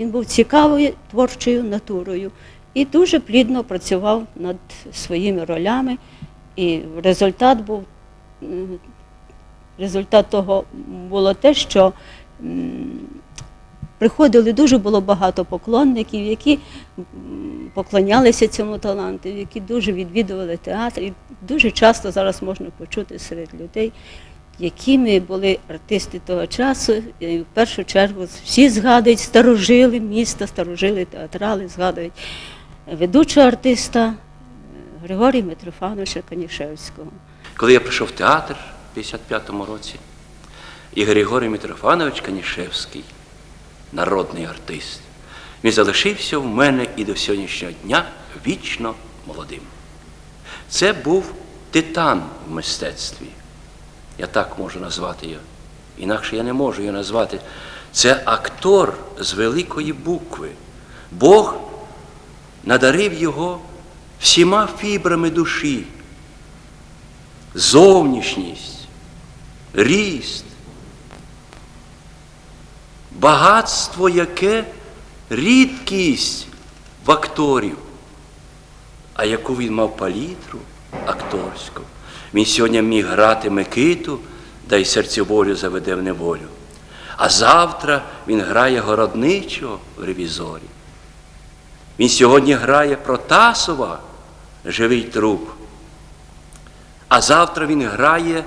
Він був цікавою творчою натурою і дуже плідно працював над своїми ролями. І результат був результат того було те, що приходили дуже було багато поклонників, які поклонялися цьому таланту, які дуже відвідували театр. І дуже часто зараз можна почути серед людей, якими були артисти того часу. І в першу чергу всі згадують старожили міста, старожили театрали, згадують ведучого артиста Григорія Митрофановича Канішевського. Коли я прийшов в театр в 55-му році, і Григорій Митрофанович Канішевський, народний артист, він залишився в мене і до сьогоднішнього дня вічно молодим. Це був титан в мистецтві. Я так можу назвати його. Інакше я не можу його назвати. Це актор з великої букви. Бог надарив його всіма фібрами душі зовнішність, ріст, багатство, яке рідкість в акторів, а яку він мав палітру акторську. Він сьогодні міг грати Микиту, да й серцеволю заведе в неволю. А завтра він грає городничого в ревізорі. Він сьогодні грає Протасова, живий труп. А завтра він грає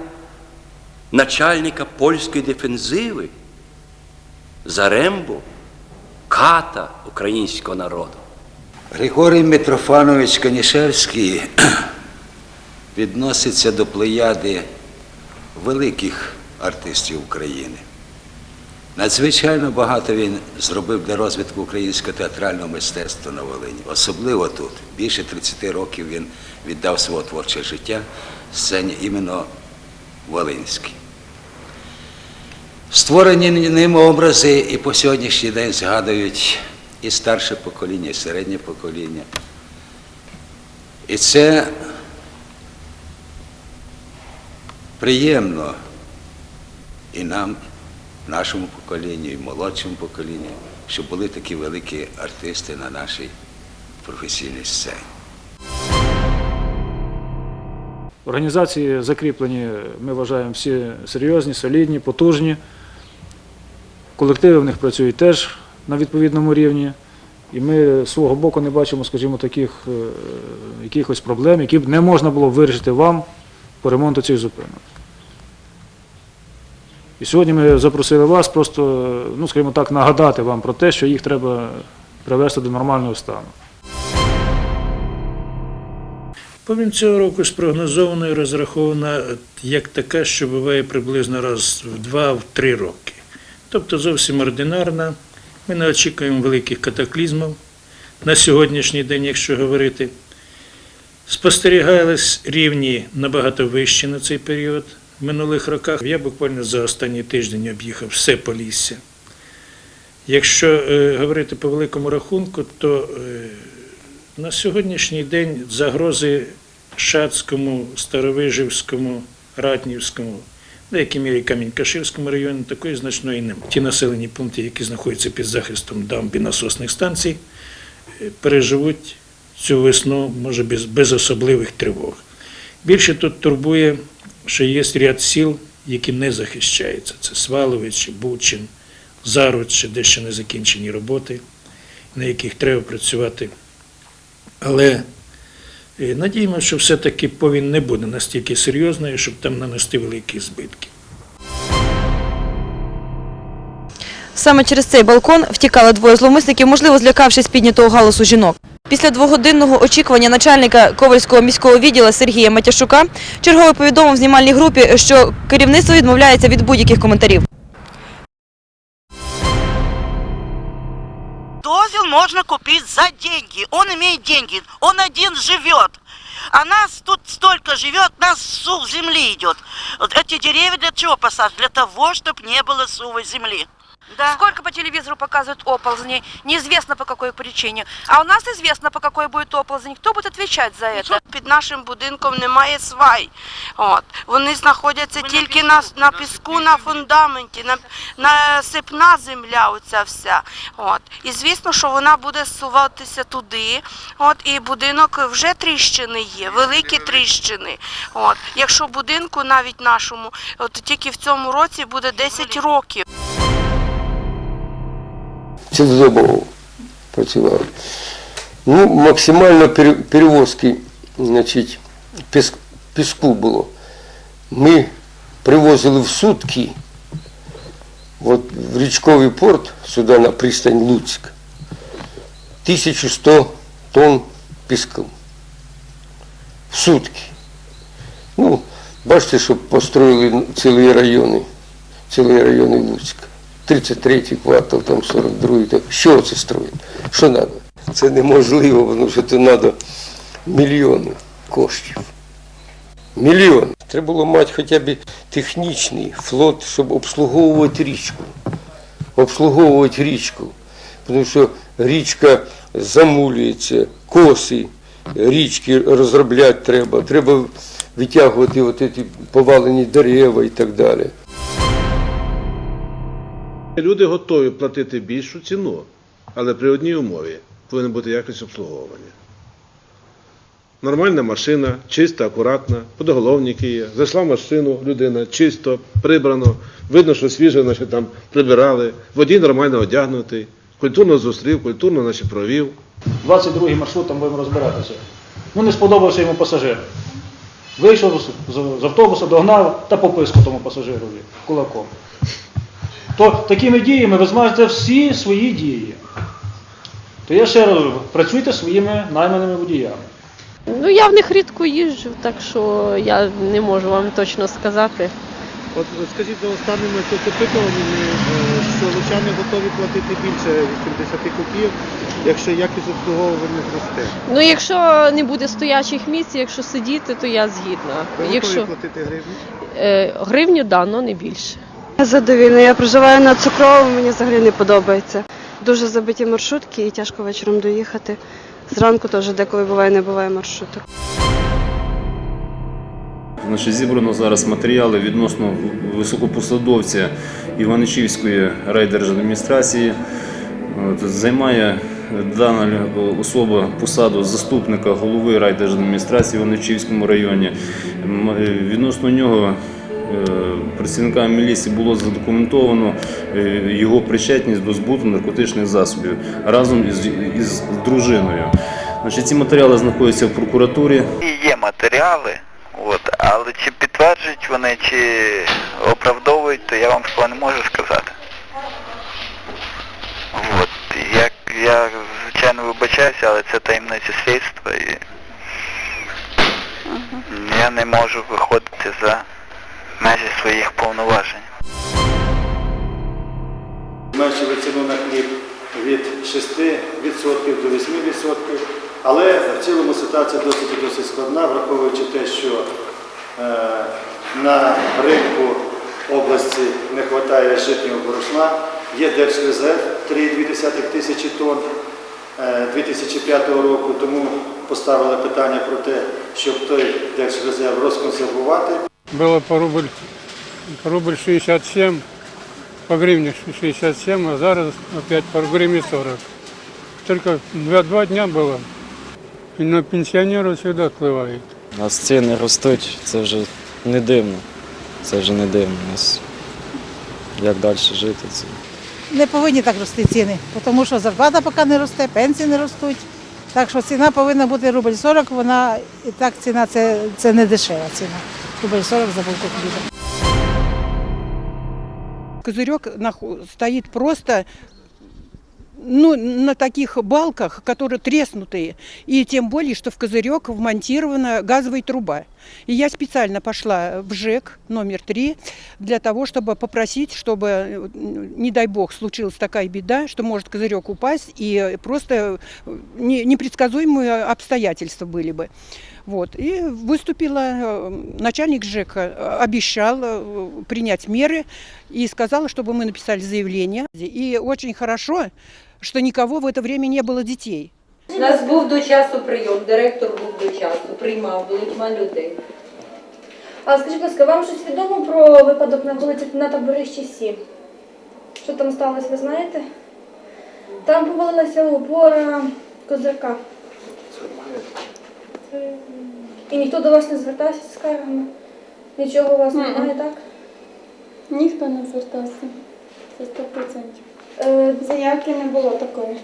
начальника польської дефензиви Зарембо, ката українського народу. Григорій Митрофанович Канішевський відноситься до плеяди великих артистів України. Надзвичайно багато він зробив для розвитку українського театрального мистецтва на Волині. Особливо тут. Більше 30 років він віддав свого творче життя сцені іменно Волинській. Створені ним образи і по сьогоднішній день згадують і старше покоління, і середнє покоління. І це приємно і нам, нашому поколінню, і молодшому поколінню, що були такі великі артисти на нашій професійній сцені. Організації закріплені, ми вважаємо, всі серйозні, солідні, потужні. Колективи в них працюють теж на відповідному рівні. І ми з свого боку не бачимо, скажімо, таких е, якихось проблем, які б не можна було вирішити вам по ремонту цих зупинок. І сьогодні ми запросили вас просто, ну, скажімо так, нагадати вам про те, що їх треба привести до нормального стану. Повінь цього року спрогнозована і розрахована як така, що буває приблизно раз в два-три роки. Тобто зовсім ординарна. Ми не очікуємо великих катаклізмів на сьогоднішній день, якщо говорити. Спостерігались рівні набагато вищі на цей період. В минулих роках я буквально за останній тиждень об'їхав все Полісся. Якщо е, говорити по великому рахунку, то е, на сьогоднішній день загрози Шацькому, Старовижівському, Ратнівському, деякій мірі Камінь-Каширському районі такої значної немає. Ті населені пункти, які знаходяться під захистом дамб і насосних станцій, е, переживуть цю весну, може, без, без особливих тривог. Більше тут турбує, що є ряд сіл, які не захищаються. Це Свалович, Бучин, Заручче, де ще не закінчені роботи, на яких треба працювати але е, надіємося, що все-таки повінь не буде настільки серйозною, щоб там нанести великі збитки. Саме через цей балкон втікали двоє зловмисників, можливо, злякавшись піднятого галасу жінок. Після двогодинного очікування начальника Ковальського міського відділу Сергія Матяшука черговий повідомив знімальній групі, що керівництво відмовляється від будь-яких коментарів. Дозвел можно купить за деньги. Он имеет деньги. Он один живет. А нас тут столько живет, нас сув земли идет. Вот эти деревья для чего посажены? Для того, чтобы не было сувой земли. Да. Сколько по телевизору показывают оползней, неизвестно по какой причине. А у нас известно, по какой будет оползень. Кто будет отвечать за это? Під нашим будинком немає свай. От. Вони знаходяться тільки на, на піску, на фундаменті, на, насипна земля оця вся. От. І звісно, що вона буде зсуватися туди. От. І будинок вже тріщини є, великі тріщини. От. Якщо будинку навіть нашому, от тільки в цьому році буде 10 років. Цілодобово працювали. Ну, максимально пере- перевозки значить, піс- піску було. Ми привозили в сутки от, в річковий порт, сюди на пристань Луцьк, 1100 тонн піску. В сутки. Ну, бачите, що построїли цілі райони, цілі райони Луцька. 33-й квартал, там 42-й, так що це строїть? Що треба? Це неможливо, тому що це треба мільйони коштів. Мільйони. Треба було мати хоча б технічний флот, щоб обслуговувати річку. Обслуговувати річку. Тому що річка замулюється, коси річки розробляти треба. Треба витягувати от ці повалені дерева і так далі. Люди готові платити більшу ціну, але при одній умові повинна бути якість обслуговування. Нормальна машина, чиста, акуратна, подоголовники є. Зайшла машину людина, чисто, прибрано, видно, що свіже, значить, там прибирали, водій нормально одягнутий, культурно зустрів, культурно значить, провів. 22-й маршрут, там будемо розбиратися. Ну, не сподобався йому пасажир. Вийшов з автобуса, догнав та пописку тому пасажирові кулаком. То такими діями ви зможете всі свої дії. То я ще раз кажу, працюйте своїми найманими водіями. Ну, я в них рідко їжджу, так що я не можу вам точно сказати. От скажіть, за останніми тут опитуваннями, що лучани готові платити більше 80 копійок, якщо якість обслуговування зросте. Ну, якщо не буде стоячих місць, якщо сидіти, то я згідна. Ви готові Якщо платити гривню? е, гривню дано не більше. Я задовільна. Я проживаю на цукровому, мені взагалі не подобається. Дуже забиті маршрутки і тяжко вечором доїхати. Зранку теж деколи буває, не буває маршруток. Значить, зібрано зараз матеріали відносно високопосадовця Іваничівської райдержадміністрації. Займає дана особа посаду заступника голови райдержадміністрації в Іваничівському районі. Е, Відносно нього працівниками міліції було задокументовано е, його причетність до збуту наркотичних засобів разом із, із дружиною. Значить, ці матеріали знаходяться в прокуратурі. І є матеріали, от, але чи підтверджують вони, чи оправдовують, то я вам цього не можу сказати. От, як я звичайно вибачаюся, але це таємниця слідства і я не можу виходити за межі своїх повноважень. зменшили ціну на хліб від 6% до 8%, але в цілому ситуація досить досить складна, враховуючи те, що е, на ринку області не вистачає житнього борошна, є держрезерв 3,2 тисячі тонн е, 2005 року, тому поставили питання про те, щоб той держрезерв розконсервувати. Было по рубль, по рубль 67, по гривне 67, а зараз опять по гривне 40. Только два, два дня было. И на пенсионеров всегда впливает. У нас ціни ростуть, це вже не дивно. Це вже не дивно. У нас як далі жити. Це. Не повинні так рости ціни, тому що зарплата поки не росте, пенсії не ростуть. Так що ціна повинна бути рубль 40, вона і так ціна це, це не дешева ціна. Рубль 40 за булку хліба. Козырек стоит просто ну, на таких балках, которые треснутые. И тем более, что в козырек вмонтирована газовая труба. И я специально пошла в ЖЭК номер три для того, чтобы попросить, чтобы, э, не дай бог, случилась такая беда, что может козырек упасть, и просто э, не- непредсказуемые обстоятельства были бы. Вот. И выступила э, начальник ЖЭКа, э, обещал э, принять меры и сказала, чтобы мы написали заявление. И очень хорошо, что никого в это время не было детей. У нас був до часу прийом, директор був до часу, приймав, було тьма людей. А скажіть, будь ласка, вам щось відомо про випадок на вулиці на таборищі 7? Що там сталося, ви знаєте? Там повалилася опора козирка. І ніхто до вас не звертався з скаргами? Нічого у вас немає, так? Ніхто не звертався. Це 100%. Е, заявки не було такої.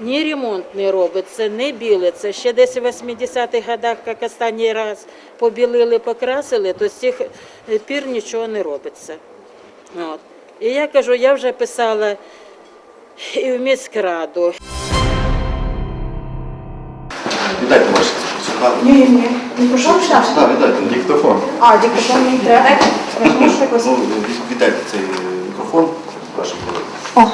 Ні ремонт не робиться, не білиться. Ще десь у 80-х годах, як останній раз побілили, покрасили, то з тих пір нічого не робиться. От. І я кажу, я вже писала і в міськраду. Віддайте ваше цікаво. Ні, ні, ні. Не пішов ще? Так, віддайте диктофон. А, диктофон не треба. Якось. Ну, віддайте цей мікрофон вашим колегам. О.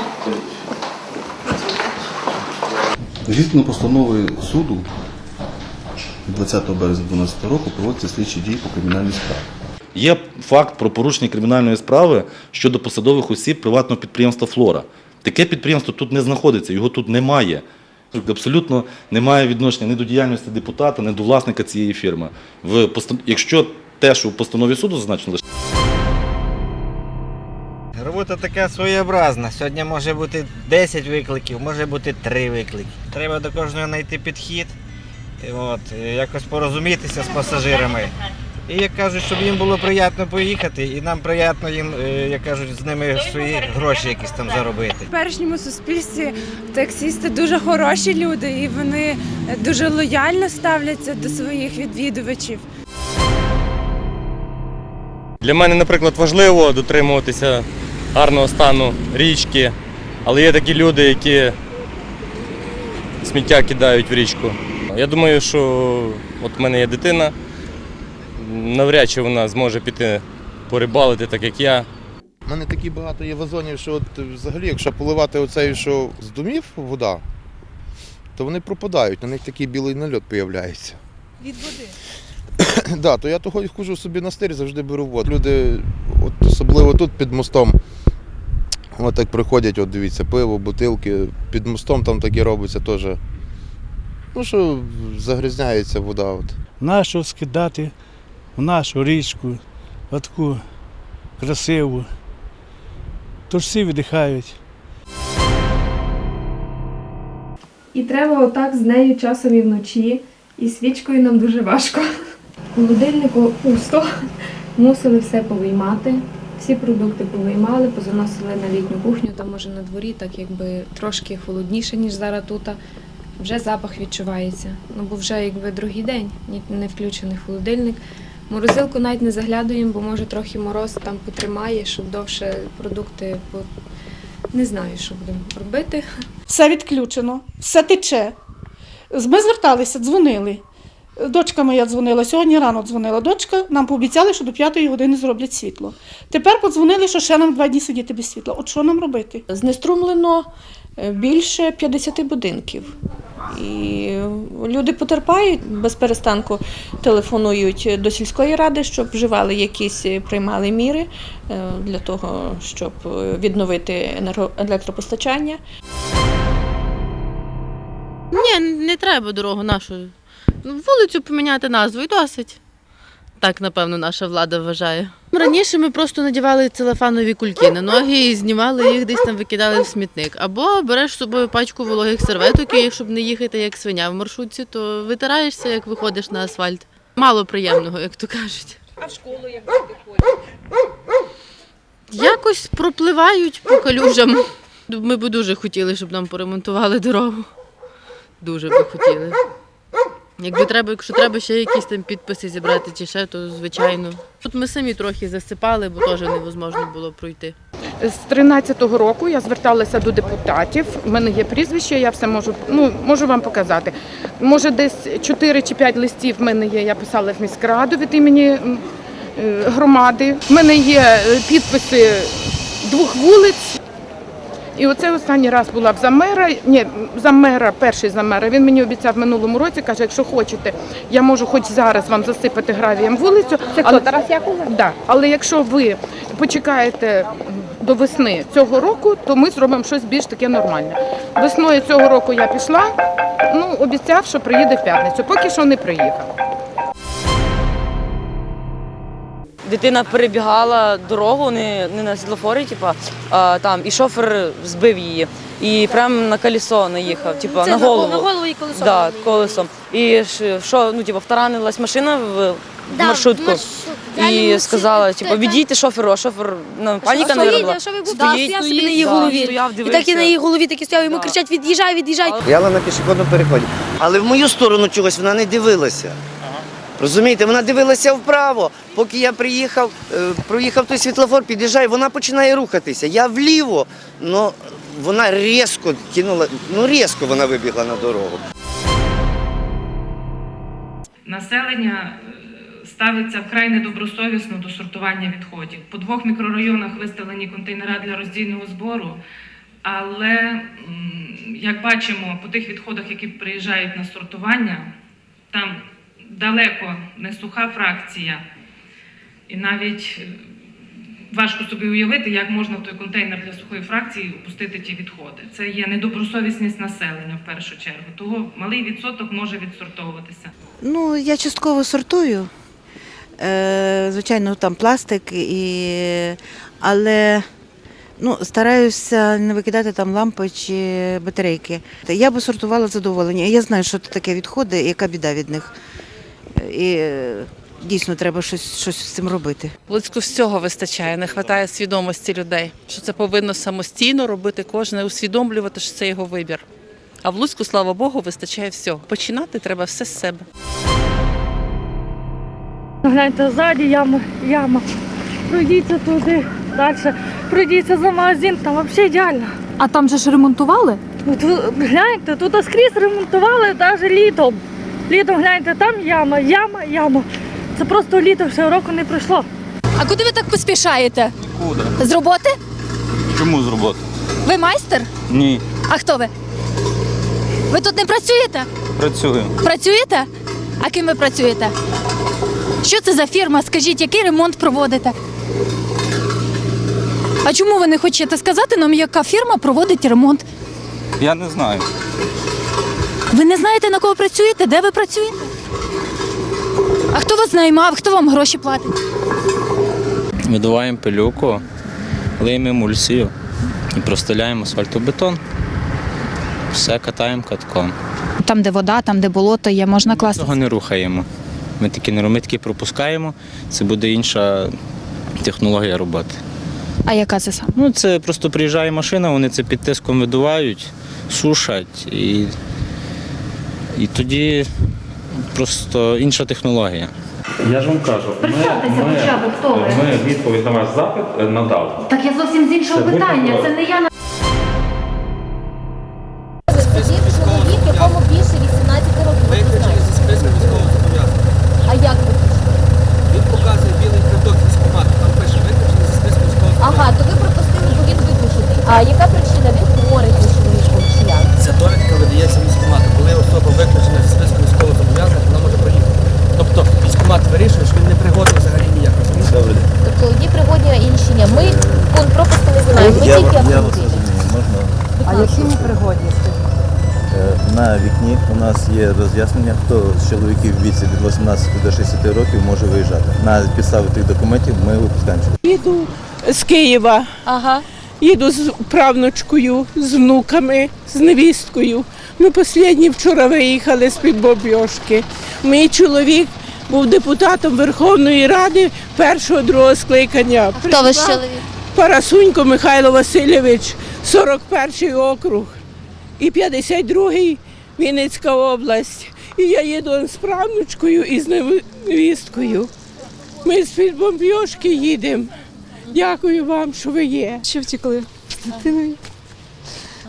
Згідно постанови суду 20 березня 2012 року проводяться слідчі дії по кримінальній справі. Є факт про порушення кримінальної справи щодо посадових осіб приватного підприємства Флора. Таке підприємство тут не знаходиться, його тут немає. Абсолютно немає відношення ні до діяльності депутата, ні до власника цієї фірми. В Якщо те, що в постанові суду зазначено, лише Робота така своєобразна. Сьогодні може бути 10 викликів, може бути 3 виклики. Треба до кожного знайти підхід, і от, і якось порозумітися з пасажирами. І як кажуть, щоб їм було приємно поїхати, і нам приємно їм, е, як кажуть, з ними свої гроші якісь там заробити. В теперішньому суспільстві таксісти дуже хороші люди і вони дуже лояльно ставляться до своїх відвідувачів. Для мене, наприклад, важливо дотримуватися гарного стану річки, але є такі люди, які сміття кидають в річку. Я думаю, що от в мене є дитина, навряд чи вона зможе піти порибалити, так як я. У мене такі багато є вазонів, що от взагалі, якщо поливати оцей, що з домів вода, то вони пропадають, на них такий білий нальот появляється. Від води. да, то я того хожу собі на стир, завжди беру воду. Люди, от особливо тут під мостом, от так приходять, от дивіться, пиво, бутилки, під мостом там таке робиться теж. Ну що загрізняється вода. От. нашу скидати в нашу річку, таку красиву. Тож всі віддихають. І треба отак з нею часом і вночі, і свічкою нам дуже важко. У холодильнику пусто, мусили все повиймати. Всі продукти повиймали, позаносили на літню кухню, там може на дворі, так якби трошки холодніше, ніж зараз тут. Вже запах відчувається. Ну бо вже якби другий день, не включений холодильник. Морозилку навіть не заглядуємо, бо може трохи мороз там потримає, щоб довше продукти не знаю, що будемо робити. Все відключено, все тече. Ми зверталися, дзвонили. Дочка моя дзвонила, сьогодні рано дзвонила. Дочка нам пообіцяли, що до п'ятої години зроблять світло. Тепер подзвонили, що ще нам два дні сидіти без світла. От що нам робити? Знеструмлено е, більше 50 будинків. І люди потерпають без перестанку телефонують до сільської ради, щоб вживали якісь е, приймали міри е, для того, щоб відновити електропостачання. Ні, не треба дорогу нашу. Вулицю поміняти назву і досить. Так, напевно, наша влада вважає. Раніше ми просто надівали целофанові кульки на ноги і знімали їх, десь там викидали в смітник. Або береш з собою пачку вологих серветок, і щоб не їхати як свиня в маршрутці, то витираєшся, як виходиш на асфальт. Мало приємного, як то кажуть. А в школу як діти ходять? Якось пропливають по калюжам. Ми б дуже хотіли, щоб нам поремонтували дорогу. Дуже би хотіли. Якби треба, якщо треба ще якісь там підписи зібрати чи ще, то звичайно. Тут ми самі трохи засипали, бо теж невозможно було пройти. З 13-го року я зверталася до депутатів. У мене є прізвище, я все можу, ну, можу вам показати. Може, десь 4 чи 5 листів в мене є. Я писала в міськраду від імені е, громади. У мене є е, підписи двох вулиць. І оце останній раз була в замера. Ні, замера, перший замера. Він мені обіцяв минулому році, каже, якщо хочете, я можу хоч зараз вам засипати гравієм вулицю. Це хто, Тарас Яковлев? Да. Але якщо ви почекаєте до весни цього року, то ми зробимо щось більш таке нормальне. Весною цього року я пішла, ну обіцяв, що приїде в п'ятницю. Поки що не приїхав. Дитина перебігала дорогу, не, не на світлофорі, типа, а, там, і шофер збив її. І прямо на колесо наїхав, типа, на на голову. на голову і колесо Да, колесом. І що, ну, типа, втаранилась машина в, Да, в маршрутку. І сказала, типу, відійте шоферу, а шофер ну, паніка не робила. а що ви будете? Да, стояв собі на її голові. стояв, І так і на її голові такі стояв, йому кричать, від'їжджай, від'їжджай. Стояла на пішохідному переході. Але в мою сторону чогось вона не дивилася. Розумієте, вона дивилася вправо. Поки я приїхав, е, проїхав той світлофор, під'їжджаю, вона починає рухатися. Я вліво, але вона різко кинула, ну різко вона вибігла на дорогу. Населення е, ставиться вкрай недобросовісно до сортування відходів. По двох мікрорайонах виставлені контейнери для роздільного збору, але як бачимо, по тих відходах, які приїжджають на сортування, там далеко не суха фракція, і навіть е, важко собі уявити, як можна в той контейнер для сухої фракції опустити ті відходи. Це є недобросовісність населення в першу чергу. Того малий відсоток може відсортовуватися. Ну, я частково сортую. Е, звичайно, там пластик, і... але ну, стараюся не викидати там лампи чи батарейки. Я би сортувала задоволення. Я знаю, що це таке відходи, яка біда від них. І е, дійсно треба щось, щось з цим робити. В Луцьку всього вистачає, не вистачає свідомості людей, що це повинно самостійно робити кожен, усвідомлювати, що це його вибір. А в Луцьку, слава Богу, вистачає всього. Починати треба все з себе. Гляньте, ззаді яма, яма. Пройдіться туди, далі. Пройдіться за магазин, там взагалі ідеально. А там же ж ремонтували? Ну, тут, гляньте, тут скрізь ремонтували навіть літом. Літом гляньте, там яма, яма, яма. Це просто літо ще року не пройшло. А куди ви так поспішаєте? Куди? З роботи? Чому з роботи? Ви майстер? Ні, А хто ви? Ви тут не працюєте? працюю. Працюєте? А ким ви працюєте? Що це за фірма? Скажіть, який ремонт проводите? А чому ви не хочете сказати нам, яка фірма проводить ремонт? Я не знаю. Ви не знаєте, на кого працюєте? Де ви працюєте? А хто вас наймав? Хто вам гроші платить? Видуваємо пилюку, лиємо емульсію і простеляємо асфальтобетон. Все катаємо катком. Там, де вода, там, де болото є, можна класти. Того не рухаємо. Ми такі не ми такі пропускаємо, це буде інша технологія роботи. А яка це саме? Ну, це просто приїжджає машина, вони це під тиском видувають, сушать і, і тоді просто інша технологія. Я ж вам кажу, ми, Представтеся ми, хоча б, хто ви? ми відповідь на ваш запит е, надав. Так я зовсім з іншого Це питання. Це не я на нас є роз'яснення, хто з чоловіків в віці від 18 до 60 років може виїжджати. На підставі тих документів ми випускаємо. Їду з Києва. Ага. Їду з правнучкою, з внуками, з невісткою. Ми останні вчора виїхали з-під Бобьошки. Мій чоловік був депутатом Верховної Ради першого другого скликання. Хто ваш чоловік? Парасунько Михайло Васильович, 41 округ і 52-й Вінницька область. І я їду з правнучкою і з невісткою. Ми з-під бомбьошки їдемо. Дякую вам, що ви є. Ще втекли з дитиною.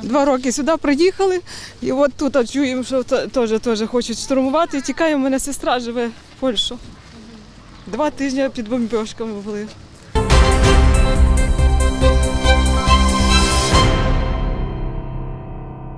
Два роки сюди приїхали, і от тут чуємо, що теж теж хочуть штурмувати. Тікає, у мене сестра живе в Польщі. Два тижні під бомбьошками були.